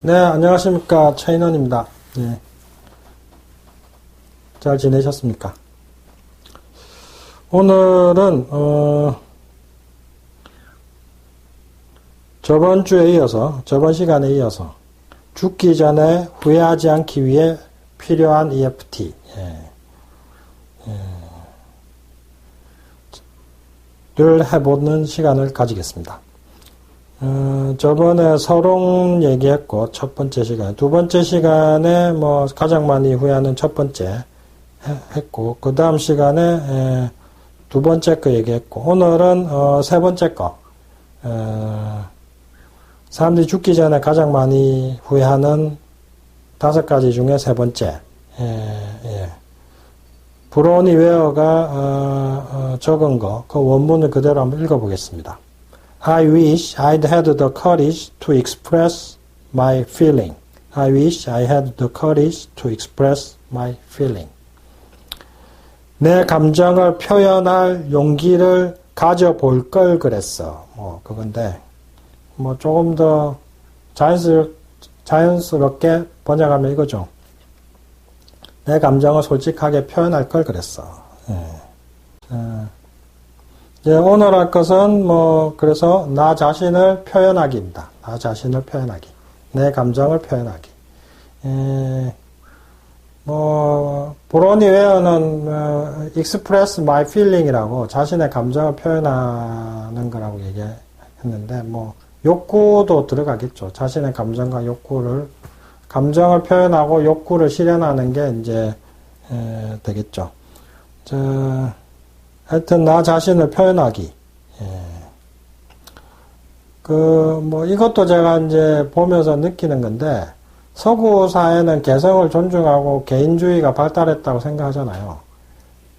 네, 안녕하십니까. 차인원입니다. 네. 잘 지내셨습니까? 오늘은, 어, 저번 주에 이어서, 저번 시간에 이어서, 죽기 전에 후회하지 않기 위해 필요한 EFT. 예. 예. 를 해보는 시간을 가지겠습니다. 어, 저번에 서롱 얘기했고, 첫 번째 시간에. 두 번째 시간에 뭐, 가장 많이 후회하는 첫 번째 했고, 그 다음 시간에, 에, 두 번째 거 얘기했고, 오늘은, 어, 세 번째 거. 어, 사람들이 죽기 전에 가장 많이 후회하는 다섯 가지 중에 세 번째. 예, 예. 브로니 웨어가, 어, 어, 적은 거, 그 원문을 그대로 한번 읽어보겠습니다. I wish I'd had the courage to express my feeling. I wish I had the courage to express my feeling. 내 감정을 표현할 용기를 가져볼 걸 그랬어. 뭐, 그건데, 뭐, 조금 더 자연스럽, 자연스럽게 번역하면 이거죠. 내 감정을 솔직하게 표현할 걸 그랬어. 예. 예. 예, 오늘 할 것은 뭐 그래서 나 자신을 표현하기입니다. 나 자신을 표현하기, 내 감정을 표현하기. 예, 뭐 브로니 웨어는 어, express my feeling이라고 자신의 감정을 표현하는 거라고 얘기했는데 뭐 욕구도 들어가겠죠. 자신의 감정과 욕구를 감정을 표현하고 욕구를 실현하는 게 이제 에, 되겠죠. 저, 하여튼 나 자신을 표현하기. 예. 그, 뭐, 이것도 제가 이제 보면서 느끼는 건데, 서구 사회는 개성을 존중하고 개인주의가 발달했다고 생각하잖아요.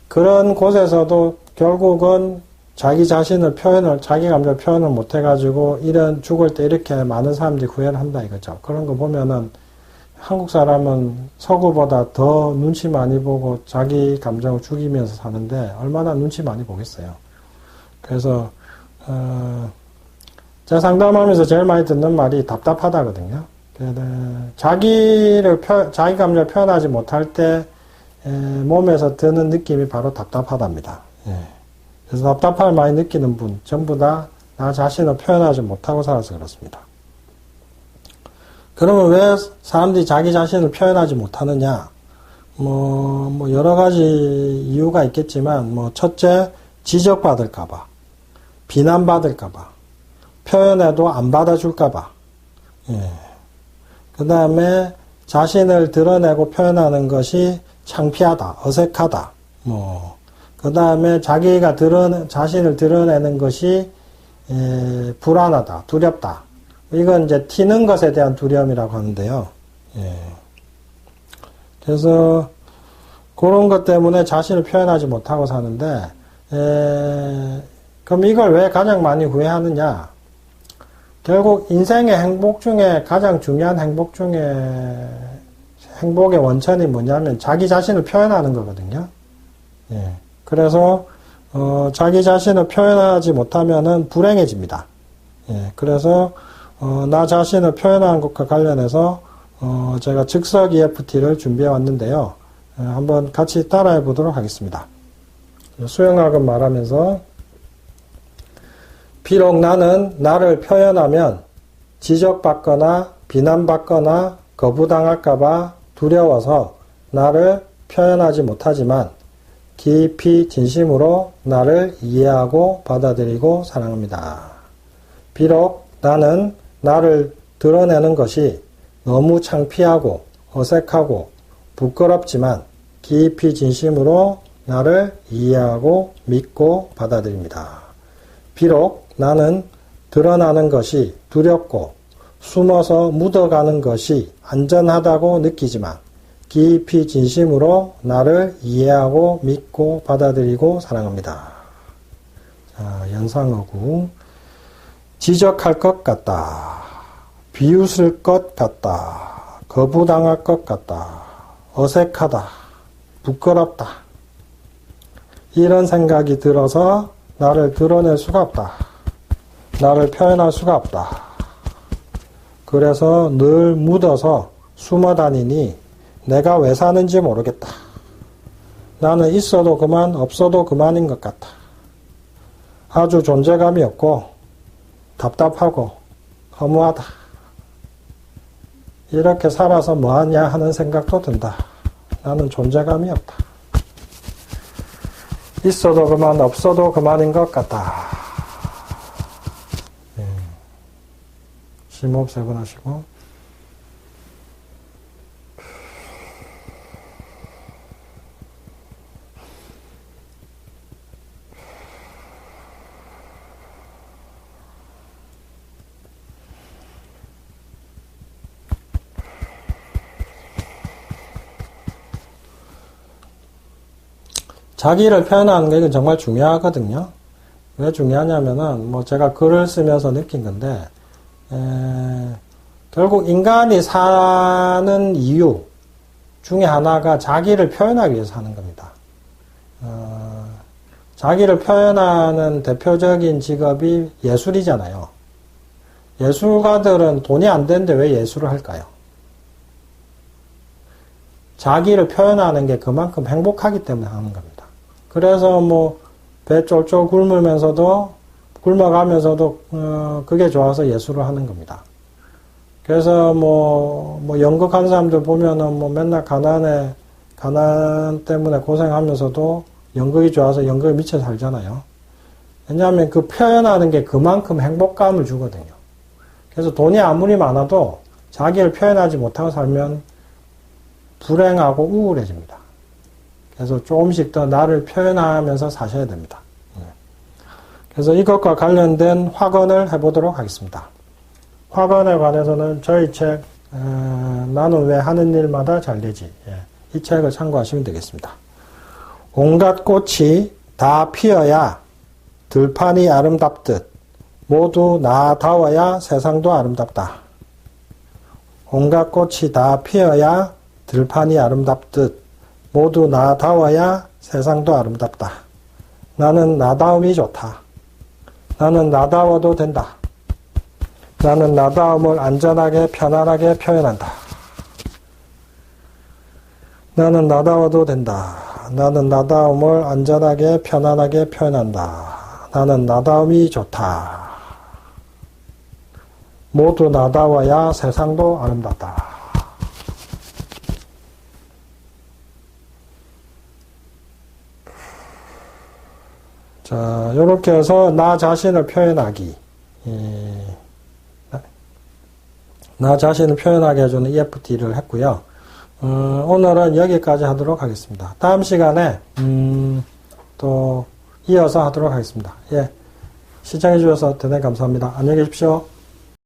그런 곳에서도 결국은 자기 자신을 표현을, 자기 감정 표현을 못 해가지고, 이런, 죽을 때 이렇게 많은 사람들이 구애를 한다 이거죠. 그런 거 보면은, 한국 사람은 서구보다 더 눈치 많이 보고 자기 감정을 죽이면서 사는데 얼마나 눈치 많이 보겠어요. 그래서 어, 제가 상담하면서 제일 많이 듣는 말이 답답하다거든요. 자기를 표, 자기 감정을 표현하지 못할 때 에, 몸에서 드는 느낌이 바로 답답하답니다. 예. 그래서 답답함을 많이 느끼는 분 전부 다 나 자신을 표현하지 못하고 살아서 그렇습니다. 그러면 왜 사람들이 자기 자신을 표현하지 못하느냐? 뭐, 뭐, 여러 가지 이유가 있겠지만, 뭐, 첫째, 지적받을까봐, 비난받을까봐, 표현해도 안 받아줄까봐, 예. 그 다음에 자신을 드러내고 표현하는 것이 창피하다, 어색하다, 뭐, 그 다음에 자기가 드러내, 자신을 드러내는 것이, 예, 불안하다, 두렵다, 이건 이제 튀는 것에 대한 두려움이라고 하는데요. 예. 그래서 그런 것 때문에 자신을 표현하지 못하고 사는데, 에, 그럼 이걸 왜 가장 많이 후회하느냐? 결국 인생의 행복 중에 가장 중요한 행복 중에 행복의 원천이 뭐냐면 자기 자신을 표현하는 거거든요. 예. 그래서 어, 자기 자신을 표현하지 못하면은 불행해집니다. 예. 그래서 어, 나 자신을 표현하는 것과 관련해서 어, 제가 즉석 EFT를 준비해 왔는데요. 어, 한번 같이 따라해 보도록 하겠습니다. 수영학은 말하면서 비록 나는 나를 표현하면 지적받거나 비난받거나 거부당할까봐 두려워서 나를 표현하지 못하지만 깊이 진심으로 나를 이해하고 받아들이고 사랑합니다. 비록 나는 나를 드러내는 것이 너무 창피하고 어색하고 부끄럽지만 깊이 진심으로 나를 이해하고 믿고 받아들입니다. 비록 나는 드러나는 것이 두렵고 숨어서 묻어가는 것이 안전하다고 느끼지만 깊이 진심으로 나를 이해하고 믿고 받아들이고 사랑합니다. 자, 연상어구. 지적할 것 같다. 비웃을 것 같다. 거부당할 것 같다. 어색하다. 부끄럽다. 이런 생각이 들어서 나를 드러낼 수가 없다. 나를 표현할 수가 없다. 그래서 늘 묻어서 숨어 다니니 내가 왜 사는지 모르겠다. 나는 있어도 그만, 없어도 그만인 것 같아. 아주 존재감이 없고, 답답하고, 허무하다. 이렇게 살아서 뭐하냐 하는 생각도 든다. 나는 존재감이 없다. 있어도 그만, 없어도 그만인 것 같다. 예. 심호흡 세번 하시고, 자기를 표현하는 게 이건 정말 중요하거든요. 왜 중요하냐면은 뭐 제가 글을 쓰면서 느낀 건데 에, 결국 인간이 사는 이유 중에 하나가 자기를 표현하기 위해서 하는 겁니다. 어, 자기를 표현하는 대표적인 직업이 예술이잖아요. 예술가들은 돈이 안 되는데 왜 예술을 할까요? 자기를 표현하는 게 그만큼 행복하기 때문에 하는 겁니다. 그래서 뭐 배 쫄쫄 굶으면서도 굶어가면서도 어, 그게 좋아서 예술을 하는 겁니다. 그래서 뭐, 뭐 연극하는 사람들 보면은 뭐 맨날 가난에 가난 때문에 고생하면서도 연극이 좋아서 연극에 미쳐 살잖아요. 왜냐하면 그 표현하는 게 그만큼 행복감을 주거든요. 그래서 돈이 아무리 많아도 자기를 표현하지 못하고 살면 불행하고 우울해집니다. 그래서 조금씩 더 나를 표현하면서 사셔야 됩니다. 네. 그래서 이것과 관련된 확언을 해보도록 하겠습니다. 확언에 관해서는 저희 책 나는 왜 하는 일마다 잘 되지 예, 이 책을 참고하시면 되겠습니다. 온갖 꽃이 다 피어야 들판이 아름답듯 모두 나다워야 세상도 아름답다. 온갖 꽃이 다 피어야 들판이 아름답듯 모두 나다워야 세상도 아름답다. 나는 나다움이 좋다. 나는 나다워도 된다. 나는 나다움을 안전하게 편안하게 표현한다. 나는 나다워도 된다. 나는 나다움을 안전하게 편안하게 표현한다. 나는 나다움이 좋다. 모두 나다워야 세상도 아름답다. 자, 이렇게 해서 나 자신을 표현하기. 예, 나 자신을 표현하게 해주는 EFT를 했고요. 어, 오늘은 여기까지 하도록 하겠습니다. 다음 시간에 음, 또 이어서 하도록 하겠습니다. 예, 시청해 주셔서 대단히 감사합니다. 안녕히 계십시오.